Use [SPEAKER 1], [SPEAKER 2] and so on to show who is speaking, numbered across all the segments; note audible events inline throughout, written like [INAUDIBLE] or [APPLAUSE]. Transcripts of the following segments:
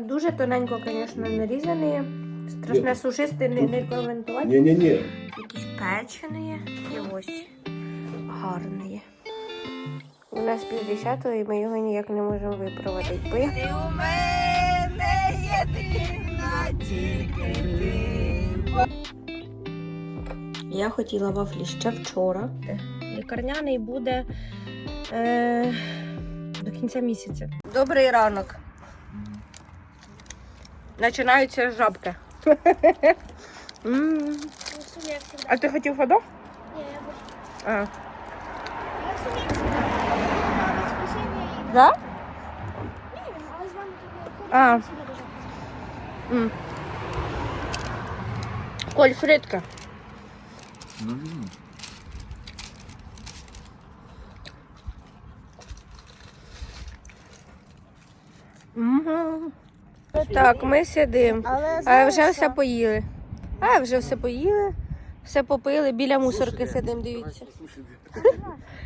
[SPEAKER 1] Дуже тоненько, звісно, нарізані. Страшне сушисте, не, не коментувати.
[SPEAKER 2] Не-не-не.
[SPEAKER 1] Якісь печені і ось гарні. У нас півдесятого і ми його ніяк не можемо випроводити. Бо я... Ти у мене єдина тільки ти. Я хотіла вафлі ще вчора. Лікарняний буде е, до кінця місяця. Добрий ранок. Починаються жабки. [LAUGHS] А ти хотів ходок? Да? А. М. Коль, фритка. Мгм. Так, ми сидимо. А вже все поїли. А вже все поїли, все попили, біля мусорки сидимо, дивіться.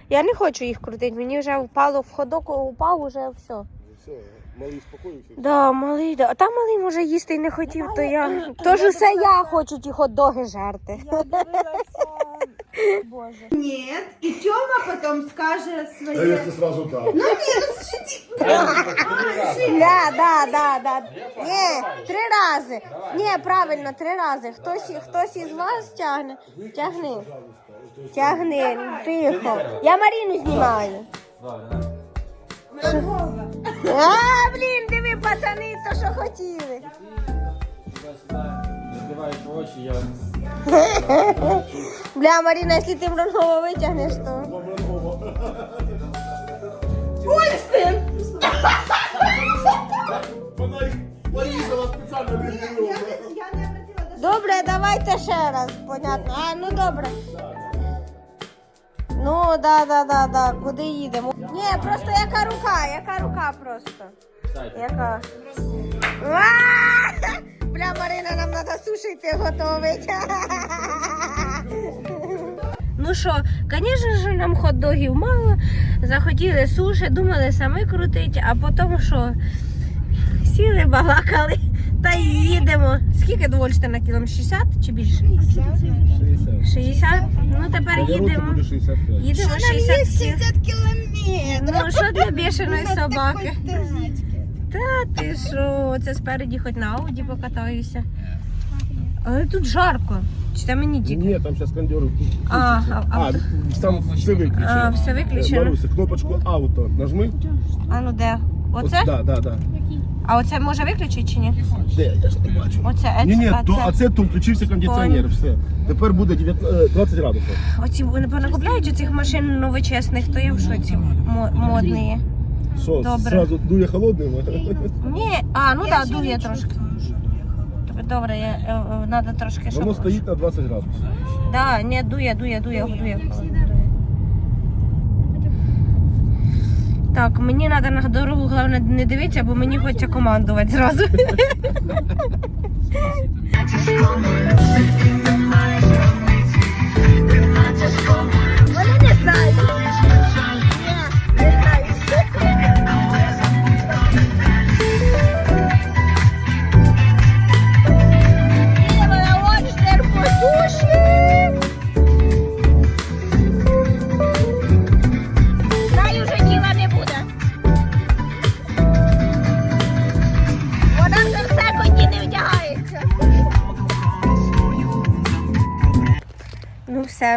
[SPEAKER 1] Я не хочу їх крутити, мені вже впало в ходок, упав уже все.
[SPEAKER 2] Все, малий успокоївся.
[SPEAKER 1] Да, малий, да. А там малий може їсти і не хотів, то я. Тож усе я хочу ті хот-доги жерти.
[SPEAKER 3] Нет, и Тёма потом скажет
[SPEAKER 2] А
[SPEAKER 3] своє.
[SPEAKER 2] якщо сразу так?
[SPEAKER 1] Да, да, да, да. Ні, три рази. Ні, правильно, три рази. Хтось, хтось із вас тягне. Тягни. Тягни, тихо. Я Маріну знімаю. А, блін, диви, пацани, то що хотіли.
[SPEAKER 4] Закриваєш очі, я
[SPEAKER 1] Бля, Маріна, якщо ти Мронова витягнеш, то.
[SPEAKER 2] Вона їх порізала спеціально для нього.
[SPEAKER 3] Я не обратила даже.
[SPEAKER 1] Добре, давайте ще раз, понятно. А, ну добре. Ну, да, да, да, да. Куди їдемо? Ні, просто яка рука, яка рука просто. Яка? А! Бля, Марина, нам треба сушити готовить. Ну що, звісно ж, нам хот-догів мало. Захотіли суші, думали самі крутити, а потім що? Сіли, балакали та й їдемо. Скільки довольствия на кілометр? 60 чи більше? 60? Ну тепер їдемо. Їдемо 60 кіл.
[SPEAKER 3] километров.
[SPEAKER 1] Ну що для бішеної собаки? Та ти що? Це спереді хоч на ауді покатаюся. Але тут жарко. Чи це мені тільки?
[SPEAKER 2] Ні, там зараз кондер.
[SPEAKER 1] А, а,
[SPEAKER 2] А, там все
[SPEAKER 1] А, все виключено.
[SPEAKER 2] Маруся, кнопочку ауто нажми.
[SPEAKER 1] А ну де? Оце?
[SPEAKER 2] Так, да, да, да.
[SPEAKER 1] А оце може виключити чи ні?
[SPEAKER 2] Де, я ж не бачу.
[SPEAKER 1] Оце, а
[SPEAKER 2] Ні, ні,
[SPEAKER 1] а
[SPEAKER 2] то,
[SPEAKER 1] це?
[SPEAKER 2] а це тут включився кондиціонер, все. Тепер буде 19, е, 20 градусів.
[SPEAKER 1] Оці вони понакупляють оцих машин новочесних, то я в шоці мо- модні.
[SPEAKER 2] Що,
[SPEAKER 1] Добре.
[SPEAKER 2] зразу дує холодним?
[SPEAKER 1] Ні, а, ну так, да, дує трошки. Добре, я, е, е, треба трошки, щоб...
[SPEAKER 2] Воно стоїть на 20 градусів.
[SPEAKER 1] Да, не, дує, дує, дує, дує. Так, мені треба на дорогу, головне не дивитися, бо мені хочеться командувати зразу. Вони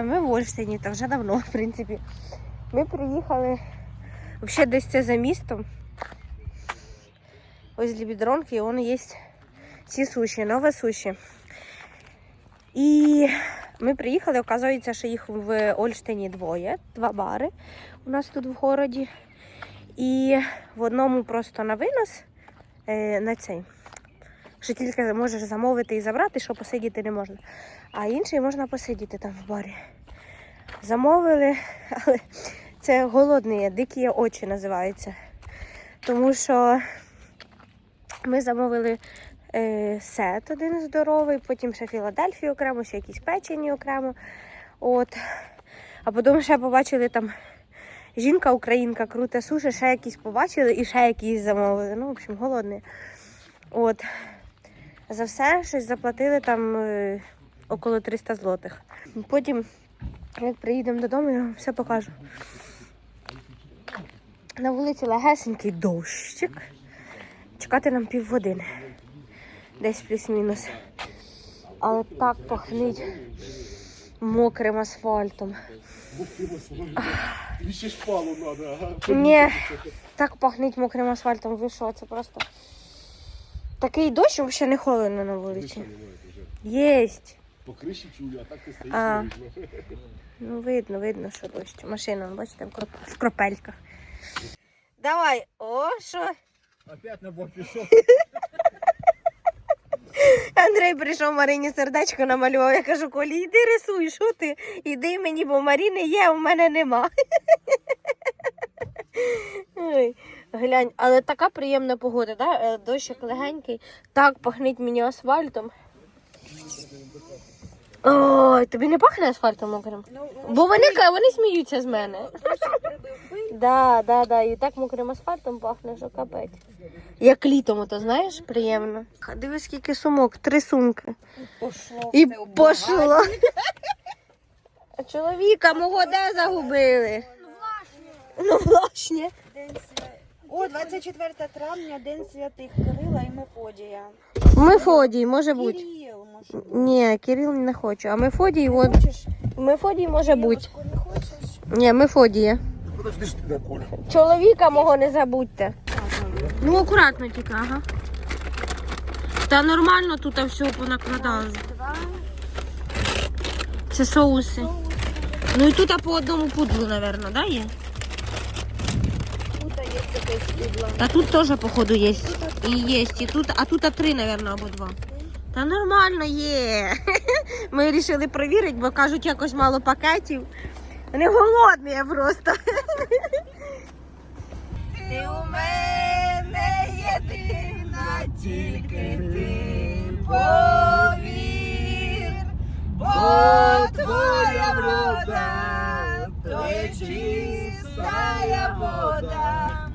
[SPEAKER 1] Ми в Ольштині, та вже давно, в принципі. Ми приїхали взагалі десь це за містом. Ось для бідронки, вон є ці суші, нові суші. І ми приїхали, оказується, що їх в Ольштині двоє, два бари у нас тут в городі. І в одному просто на винос е, на цей. Що тільки можеш замовити і забрати, що посидіти не можна. А інший можна посидіти там в барі. Замовили, [LAUGHS] але це голодні, дикі очі називаються. Тому що ми замовили е, сет один здоровий, потім ще Філадельфію окремо, ще якісь печені окремо. От. А потім ще побачили там жінка українка круте суші, ще якісь побачили і ще якісь замовили. Ну, в общем, голодні. От. За все щось заплатили там е, около 300 злотих. Потім, як приїдемо додому, я вам все покажу. На вулиці легесенький дощик. Чекати нам півгодини. Десь плюс-мінус. Але так пахнить мокрим асфальтом.
[SPEAKER 2] Ще шпалу треба, ага.
[SPEAKER 1] Ні, так пахнить мокрим асфальтом. Ви що, це просто. Такий дощ взагалі не холодно на вулиці. Єсть.
[SPEAKER 2] По криші чую, а так ти стоїш
[SPEAKER 1] А. Ну, видно, видно, що дощ. Машина, бачите, в, кроп... в кропельках. Давай, о, що?
[SPEAKER 2] Опять на бок пішов. [LAUGHS]
[SPEAKER 1] Андрій прийшов Марині сердечко намалював. Я кажу, Колі, іди рисуй, що ти? Іди мені, бо Маріни є, у мене нема. [LAUGHS] Ой, глянь, але така приємна погода, да? Е, дощик легенький, так пахнить мені асфальтом. Ой, тобі не пахне асфальтом мокрим? Бо вони, вони сміються з мене. Да, да, да, і так мокрим асфальтом пахне, що капець. Як літом, то знаєш, приємно. Дивись, скільки сумок, три сумки.
[SPEAKER 3] Пошло.
[SPEAKER 1] І пошло. [LAUGHS] Чоловіка мого де загубили? Ну, власне.
[SPEAKER 3] День свя- О, 24 травня, День святих Кирила і Мефодія.
[SPEAKER 1] Мефодій, може бути.
[SPEAKER 3] Кирил, може. бути.
[SPEAKER 1] Ні, Кирил не хочу. А Мефодій, от.
[SPEAKER 3] Хочеш?
[SPEAKER 1] Мефодій може бути.
[SPEAKER 3] Дівочку не хочеш?
[SPEAKER 1] Ні, Мефодія.
[SPEAKER 2] Подожди ж ти на.
[SPEAKER 1] Чоловіка мого не забудьте. Ну, акуратно тільки, ага. Та нормально тут все понакладали.
[SPEAKER 3] Два.
[SPEAKER 1] Це соуси. Ну і тут по одному пудлу, напевно, да, є? Та тут теж, походу, є. І є. І тут, а тут а три, напевно, або два. Та нормально є. [LAUGHS] Ми вирішили перевірити, бо кажуть, якось мало пакетів. Вони голодні я просто. [LAUGHS] Ти у мене єдина, тільки ти повір, бо твоя врода, то є чистая вода.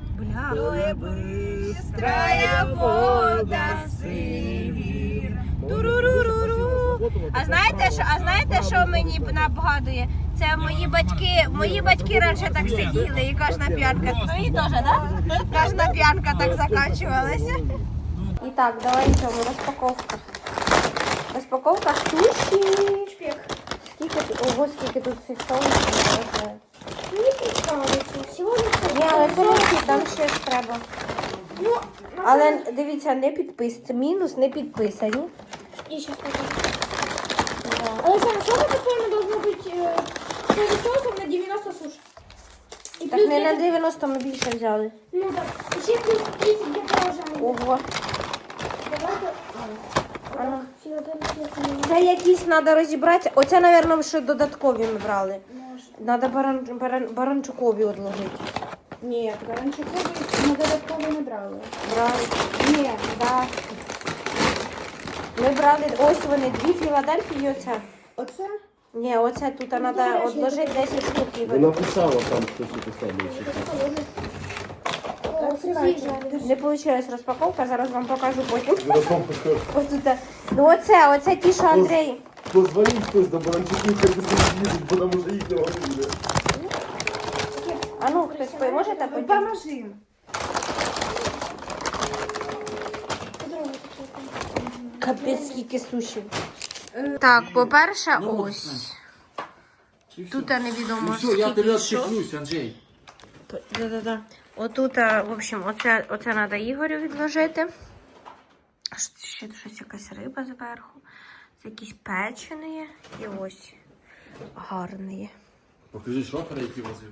[SPEAKER 1] То є бистрая вода сивір. Туруруруру. А знаєте, що, а знаєте, що мені нагадує? Це мої батьки, мої батьки раніше так сиділи і кожна п'янка. Твої теж, так? Кожна п'янка так закінчувалася. І так, давай цьому розпаковка. Розпаковка суші. Скільки тут, ого, скільки тут цих соусів, я не знаю.
[SPEAKER 4] Мені підставиться. Всього
[SPEAKER 1] Ні, але це не всі, там ще ж треба.
[SPEAKER 4] Ну,
[SPEAKER 1] Але дивіться, не підпис. Мінус, не підписані.
[SPEAKER 4] і ще скажу. Але саме що по-твоєму должно бути е, соус соусом на 90 суш? І
[SPEAKER 1] Так не на 90 ми більше взяли.
[SPEAKER 4] Ну так. І ще плюс 30 для положення.
[SPEAKER 1] Ого.
[SPEAKER 4] Давайте.
[SPEAKER 1] Ну. Це якісь треба розібратися. Оце, мабуть, що додаткові ми брали. Треба баран, баран, баранчукові одложити.
[SPEAKER 3] Ні, Баранчукові ми додатково не брали.
[SPEAKER 1] Брали.
[SPEAKER 3] Ні,
[SPEAKER 1] Да. Ми брали, ось вони, дві Філадельфії і оце.
[SPEAKER 3] оце?
[SPEAKER 1] Ні, оце тут треба одложити 10 штук.
[SPEAKER 2] Вона писала там щось і писала.
[SPEAKER 1] Не вийшла розпаковка, зараз вам покажу потім. [LAUGHS] Ось тут. Ну оце, оце ті, що Андрій.
[SPEAKER 2] Позвоніть хтось до Баранчуків, хай буде їдуть, бо нам уже їх не буде.
[SPEAKER 1] А ну, хтось ви можете потім?
[SPEAKER 3] Поможи.
[SPEAKER 1] Капець, скільки суші. Так, по-перше, ось. Тут невідомо.
[SPEAKER 5] Ну все, я тебе
[SPEAKER 1] що.
[SPEAKER 5] отщеплюсь, Андрей.
[SPEAKER 1] Да-да-да. Отут, а, в общем, оце, оце треба Ігорю відложити. Ще щось якась риба зверху. Це якісь печені і ось гарні.
[SPEAKER 5] Покажи шофера, який возив.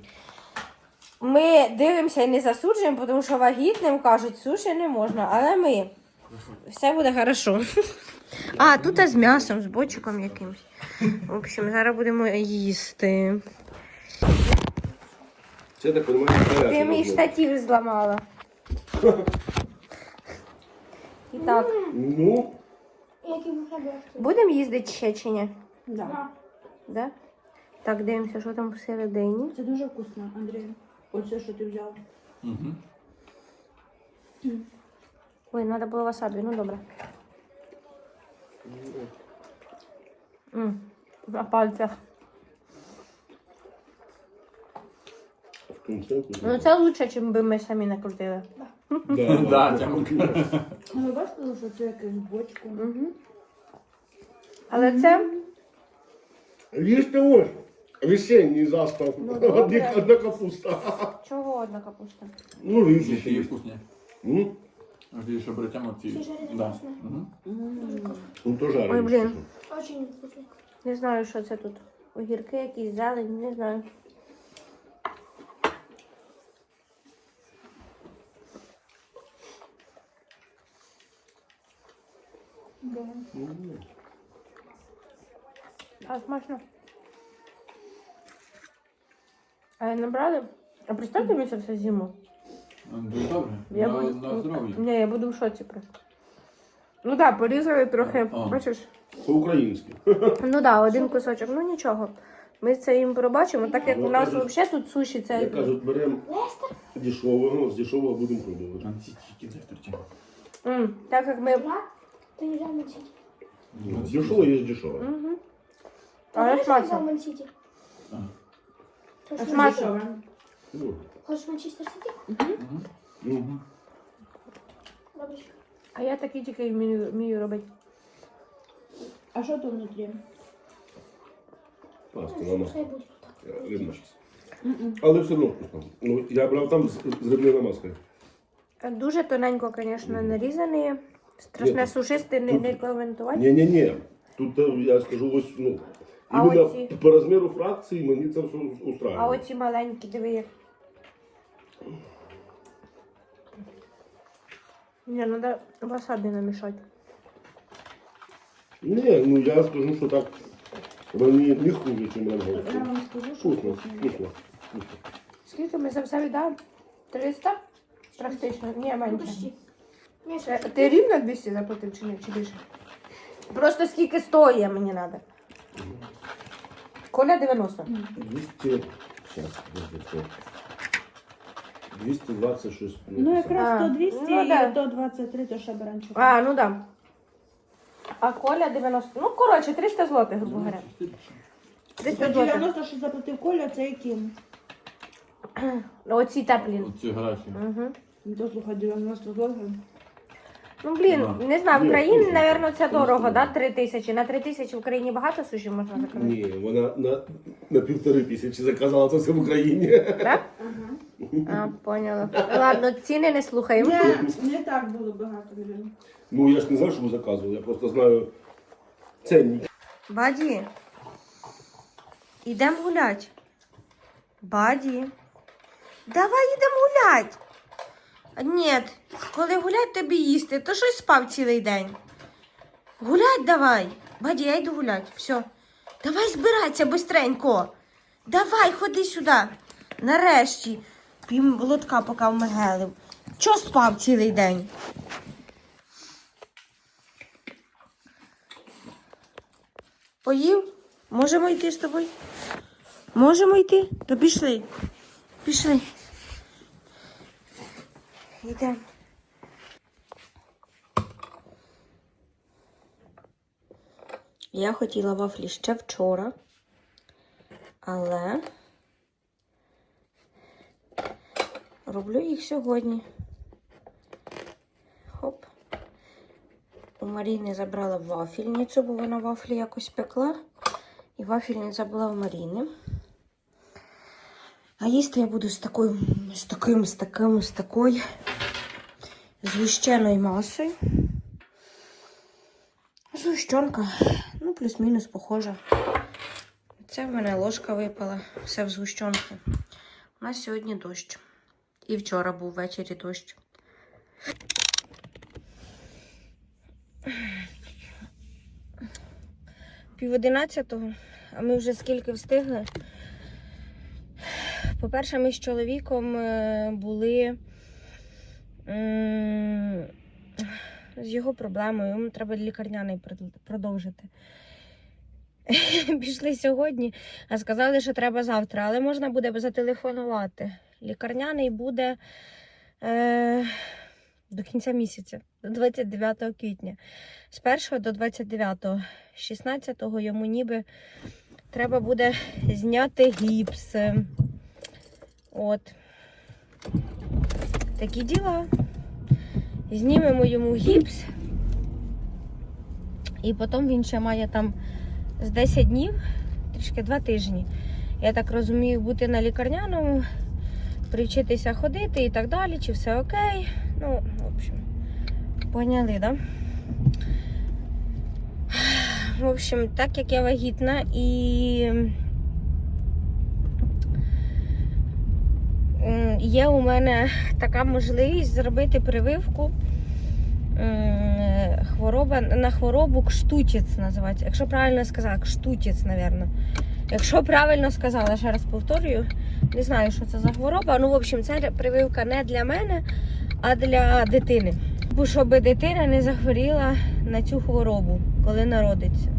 [SPEAKER 1] Ми дивимося і не засуджуємо, тому що вагітним кажуть, суші не можна, але ми. Все буде хорошо. А, тут з м'ясом, з бочиком якимось. В общем, зараз будемо їсти.
[SPEAKER 2] Це я так розумію,
[SPEAKER 1] Ти мій штатив зламала. І так,
[SPEAKER 2] Ну,
[SPEAKER 1] будемо їздити ще чи ні?
[SPEAKER 3] Да.
[SPEAKER 1] Да? Так, дивимося, що там всередині.
[SPEAKER 3] Це дуже вкусно, Андрій. Оце, що ти взяв.
[SPEAKER 5] Угу.
[SPEAKER 1] Ой, треба було васабі, ну добре. М, На пальцях. Ну це лучше, ніж би ми самі накрутили.
[SPEAKER 5] Да, [LAUGHS] тягнути.
[SPEAKER 3] А ви бачили, що це якась бочка?
[SPEAKER 1] Угу. Але це
[SPEAKER 2] Їсти ось. Весенній застав.
[SPEAKER 1] Ну, добре.
[SPEAKER 2] Одні- Одна капуста.
[SPEAKER 1] чого одна капуста?
[SPEAKER 2] Ну, різні.
[SPEAKER 5] є вкусні.
[SPEAKER 2] М?
[SPEAKER 5] Жди, що беретемо ці.
[SPEAKER 4] Всі жарені
[SPEAKER 5] Да.
[SPEAKER 4] вкусні.
[SPEAKER 5] Мгм.
[SPEAKER 2] Ну, то жарить.
[SPEAKER 1] Ой, блін.
[SPEAKER 4] Очень вкусно.
[SPEAKER 1] Не знаю, що це тут. Огірки якісь, зелень, не знаю. А, смачно. А не брали? А представте мені це все зиму.
[SPEAKER 5] Дуже добре.
[SPEAKER 1] Я
[SPEAKER 5] На,
[SPEAKER 1] буду...
[SPEAKER 5] на здоров'я.
[SPEAKER 1] Ні, я буду в шоці просто. Ну так, порізали трохи,
[SPEAKER 5] А.
[SPEAKER 1] бачиш?
[SPEAKER 2] По-українськи.
[SPEAKER 1] Ну так, да, один кусочок, ну нічого. Ми це їм пробачимо, так як у нас взагалі тут суші це.
[SPEAKER 2] Я кажуть, беремо дешевого, з дешевого будемо пробувати.
[SPEAKER 1] М, так як ми.
[SPEAKER 4] Да? Ты не взял
[SPEAKER 2] Ну, Дешево є дешево.
[SPEAKER 1] Угу.
[SPEAKER 4] Знаешь, я взял
[SPEAKER 1] смачно.
[SPEAKER 4] Ман-Сити?
[SPEAKER 5] А.
[SPEAKER 4] Хочешь
[SPEAKER 1] Смачно.
[SPEAKER 4] Манчестер-
[SPEAKER 2] Ну,
[SPEAKER 4] Хочешь Манчестер Сити?
[SPEAKER 2] ну,
[SPEAKER 4] Бабочка.
[SPEAKER 1] А я такі тільки вмію, вмію робити.
[SPEAKER 3] А що тут внутрі?
[SPEAKER 2] Паста,
[SPEAKER 4] Ну, пускай будет.
[SPEAKER 2] Рибна. Але все одно вкусно. Ну, я брав там з, з рибною намазкою.
[SPEAKER 1] Дуже тоненько, звісно, нарізані. Страшне сушисти не, не коментувати.
[SPEAKER 2] Ні-ні-ні. Тут е, я скажу ось, ну,
[SPEAKER 1] А
[SPEAKER 2] іменно
[SPEAKER 1] оці?
[SPEAKER 2] по розміру фракції мені це все устраює.
[SPEAKER 1] А оці маленькі, диви як. Ні, треба васабі намішати.
[SPEAKER 2] Ні, ну я скажу, що так вони не хуже, ніж
[SPEAKER 3] Я
[SPEAKER 2] мангольські.
[SPEAKER 3] вам скажу, що
[SPEAKER 2] Вкусно,
[SPEAKER 3] вкусно.
[SPEAKER 1] Скільки ми за все віддали? 300? Практично. Ні,
[SPEAKER 4] Ну,
[SPEAKER 1] менше.
[SPEAKER 4] почти.
[SPEAKER 1] Ти рівно 200 заплатив чи ні? Чи більше? Просто скільки стоїть мені треба. Коля 90.
[SPEAKER 2] 200, зараз, подожди, 226.
[SPEAKER 3] Ну якраз
[SPEAKER 1] А,
[SPEAKER 3] то 200
[SPEAKER 1] ну,
[SPEAKER 3] і
[SPEAKER 1] да.
[SPEAKER 3] то 23, то ще баранчик.
[SPEAKER 1] А, ну да. А Коля 90. Ну, коротше, 300 злотих, грубо говоря. 300 злотих.
[SPEAKER 3] 90, що заплатив Коля, це яким?
[SPEAKER 1] Ну, Оці теплі.
[SPEAKER 5] Оці гарячі.
[SPEAKER 1] Угу.
[SPEAKER 3] Ну, то слухай, 90 злотих.
[SPEAKER 1] Ну, блін,
[SPEAKER 5] Да.
[SPEAKER 1] не знаю, в
[SPEAKER 2] Ні,
[SPEAKER 1] Україні,
[SPEAKER 2] слушай,
[SPEAKER 1] напевно, це
[SPEAKER 2] просто
[SPEAKER 1] дорого, да? 3 тисячі. На 3 тисячі в Україні багато суші можна закрити?
[SPEAKER 2] Ні, вона на, на півтори тисячі заказала це все в Україні.
[SPEAKER 1] Так? А, поняла. Ладно, ціни не слухаємо.
[SPEAKER 3] Не, не так було багато гривень.
[SPEAKER 2] Ну я ж не знаю, що ви заказували, я просто знаю ценник.
[SPEAKER 1] Баді. Ідемо гулять. Баді. Давай йдемо гулять. Ні, коли гулять, тобі їсти, то щось спав цілий день. Гулять давай. Баді, я йду гулять. Все. Давай збирайся бистренько. Давай, ходи сюди. Нарешті. Пім лотка поки вмигелив. Чо спав цілий день? Поїв? Можемо йти з тобою? Можемо йти? То пішли. Пішли. Йдемо. Я хотіла вафлі ще вчора, але роблю їх сьогодні. Хоп. У Маріни забрала вафельницю, бо вона вафлі якось пекла. І вафельниця була в Маріни. А їсти я буду з такою, з таким, з таким, з такою згущеною масою. Згущенка, ну, плюс-мінус похожа. Це в мене ложка випала, все в згущенку. У нас сьогодні дощ. І вчора був ввечері дощ. Пів одинадцятого, а ми вже скільки встигли. По-перше, ми з чоловіком е, були з його проблемою. Йому треба лікарняний продовжити. [LAUGHS] Пішли сьогодні, а сказали, що треба завтра, але можна буде зателефонувати. Лікарняний буде е, до кінця місяця, до 29 квітня. З 1 до 29, 16 йому ніби треба буде зняти гіпс. От. Такі діла. Знімемо йому гіпс. І потім він ще має там з 10 днів, трішки 2 тижні. Я так розумію, бути на лікарняному, привчитися ходити і так далі, чи все окей. Ну, в общем, поняли, да? В общем, так як я вагітна і є у мене така можливість зробити прививку хвороба, на хворобу кштутіц називається. Якщо правильно сказала, кштутіц, напевно. Якщо правильно сказала, ще раз повторюю, не знаю, що це за хвороба. Ну, в общем, це прививка не для мене, а для дитини. Бо щоб дитина не захворіла на цю хворобу, коли народиться.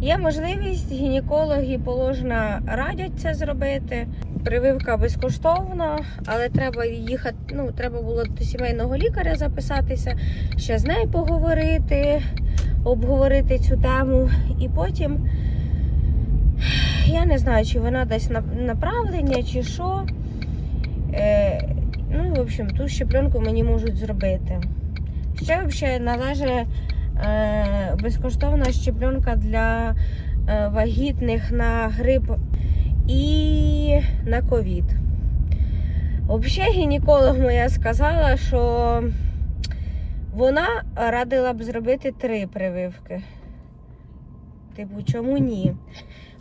[SPEAKER 1] Є можливість, гінекологи положено радять це зробити. Прививка безкоштовна, але треба їхати. Ну, треба було до сімейного лікаря записатися, ще з нею поговорити, обговорити цю тему. І потім я не знаю, чи вона нап- направлення, чи що. Е, ну, в общем, ту щепленку мені можуть зробити. Ще взагалі належить е, безкоштовна щепленка для е, вагітних на грип і на ковід. Взагалі, гінеколог моя сказала, що вона радила б зробити три прививки. Типу, чому ні?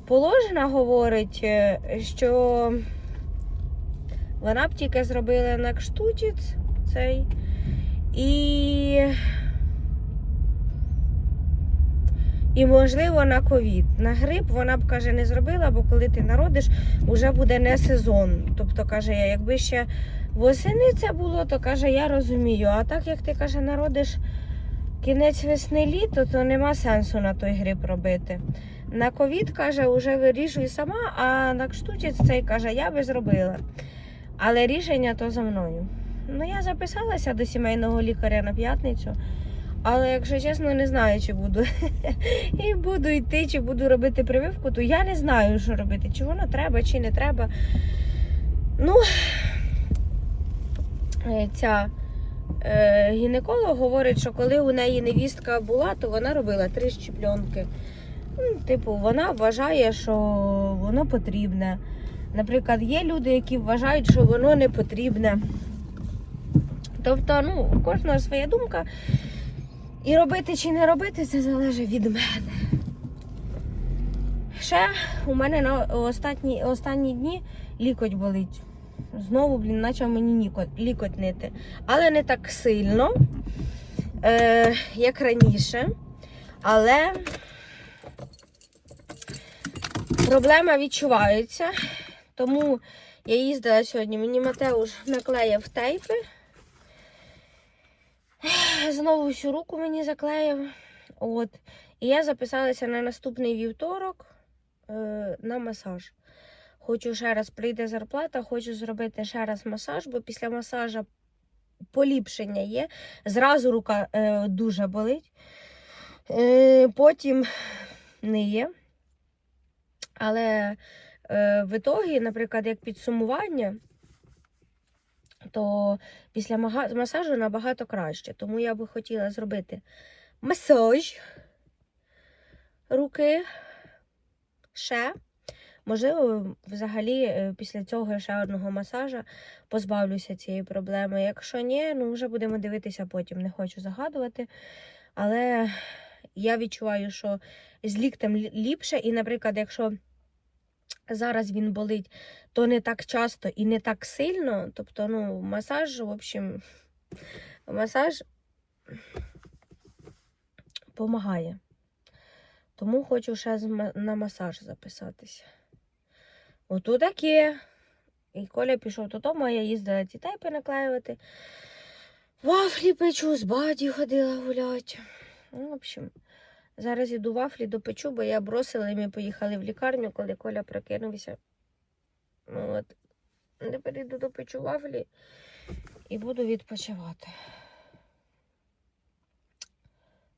[SPEAKER 1] Положена говорить, е, що вона б тільки зробила на кштутіць цей. І, і можливо, на ковід. На грип вона б каже, не зробила, бо коли ти народиш, вже буде не сезон. Тобто, каже, я, якби ще восени це було, то каже, я розумію. А так як ти каже, народиш кінець весни літо, то нема сенсу на той грип робити. На ковід каже, вже вирішуй сама, а на кштутіць цей каже, я би зробила. Але рішення то за мною. Ну, я записалася до сімейного лікаря на п'ятницю. Але, якщо чесно, не знаю, чи буду. [LAUGHS] І буду йти, чи буду робити прививку, то я не знаю, що робити. Чи воно треба, чи не треба. Ну, ця е, гінеколог говорить, що коли у неї невістка була, то вона робила три щепльонки. Ну, типу, вона вважає, що воно потрібне. Наприклад, є люди, які вважають, що воно не потрібне. Тобто, ну, у кожного своя думка. І робити чи не робити, це залежить від мене. Ще у мене на останні, останні дні лікоть болить. Знову, блін, почав мені лікоть, нити. Але не так сильно, е, як раніше. Але проблема відчувається. Тому я їздила сьогодні, мені Матеуш наклеїв тейпи. Знову всю руку мені заклеїв. От. І я записалася на наступний вівторок е, на масаж. Хочу ще раз прийде зарплата, хочу зробити ще раз масаж, бо після масажа поліпшення є. Зразу рука е, дуже болить. Е, потім не є. Але е, в ітогі, наприклад, як підсумування, то після масажу набагато краще. Тому я би хотіла зробити масаж руки ще. Можливо, взагалі е, після цього ще одного масажа позбавлюся цієї проблеми. Якщо ні, ну вже будемо дивитися потім. Не хочу загадувати. Але я відчуваю, що з ліктем ліпше. І, наприклад, якщо зараз він болить, то не так часто і не так сильно. Тобто, ну, масаж, в общем, масаж допомагає. Тому хочу ще на масаж записатися. Ото таке. І Коля пішов додому, а я їздила ці тайпи наклеювати. Вафлі печу, з баді ходила гулять. Ну, в общем, Зараз іду вафлі допечу, бо я бросила і ми поїхали в лікарню, коли Коля прокинувся. Ну, от. Тепер іду допечу вафлі і буду відпочивати.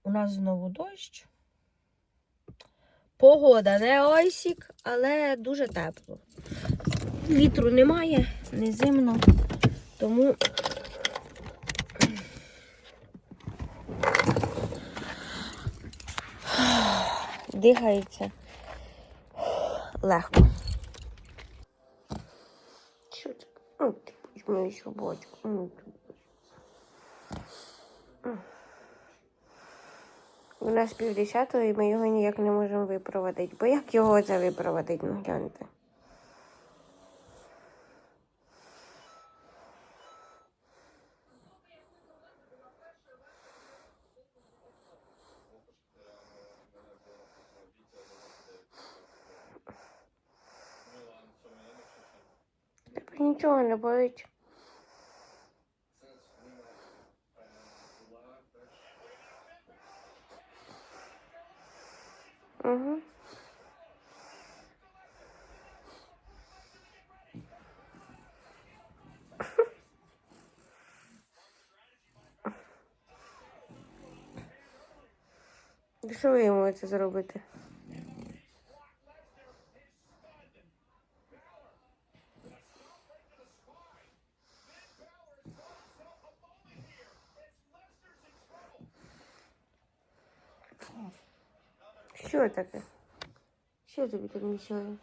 [SPEAKER 1] У нас знову дощ. Погода не айсік, але дуже тепло. Вітру немає, не зимно, тому дихається легко. Що це? О, ти мою собачку. У нас півдесятого і ми його ніяк не можемо випроводити. Бо як його це випроводити, ну гляньте. Тебе нічого не болить. Угу. Що ви це зробити? Що таке? Що тобі так мішає?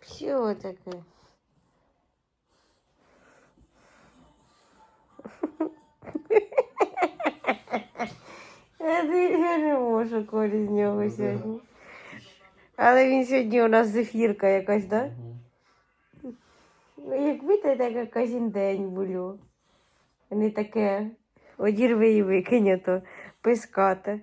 [SPEAKER 1] Що таке? Можу колі з нього сьогодні. Але він сьогодні у нас зефірка якась, так? Да? Ну, якби то так кожен день було. Не таке одірви і викинь, то пискати.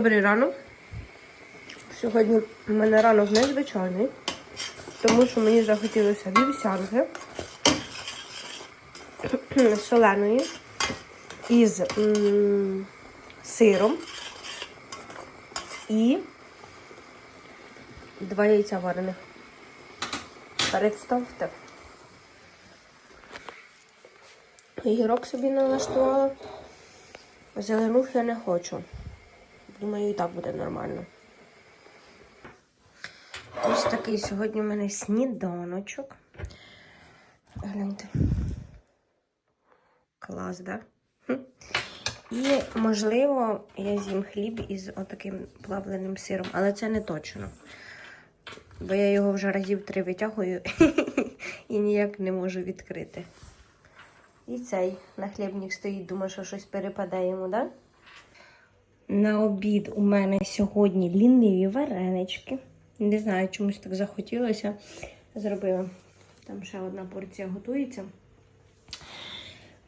[SPEAKER 1] Добрий ранок. Сьогодні в мене ранок незвичайний, тому що мені захотілося вівсянки [CLEARS THROAT] соленої із сиром і два яйця варених. Представте. Гірок собі налаштувала. Зеленух я не хочу. Думаю, і так буде нормально. Ось такий сьогодні у мене сніданочок. Гляньте. Клас, да? І, можливо, я з'їм хліб із отаким плавленим сиром, але це не точно. Бо я його вже разів три витягую [LAUGHS] і ніяк не можу відкрити. І цей на хлібник стоїть, думаю, що щось перепаде йому, так? Да? На обід у мене сьогодні ліниві варенички. Не знаю, чомусь так захотілося. Зробила. Там ще одна порція готується.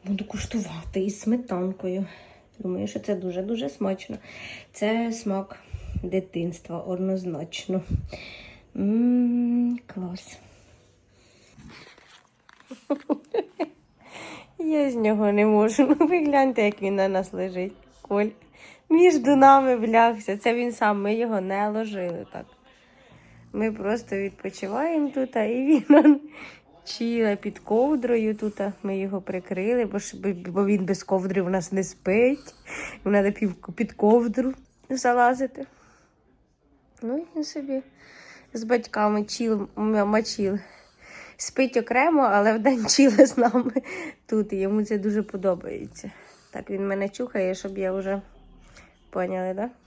[SPEAKER 1] Буду куштувати із сметанкою. Думаю, що це дуже-дуже смачно. Це смак дитинства однозначно. М, клас. [LAUGHS] Я з нього не можу. Ну, ви гляньте, як він на нас лежить. Коль. Між нами влягся. Це він сам, ми його не ложили так. Ми просто відпочиваємо тут, і він он, чіле під ковдрою тут. Ми його прикрили, бо, бо він без ковдри в нас не спить. Йому треба під ковдру залазити. Ну він собі з батьками чіл, м- мочіл. Спить окремо, але вдень чіле з нами тут. Йому це дуже подобається. Так він мене чухає, щоб я вже поняли, так? Да?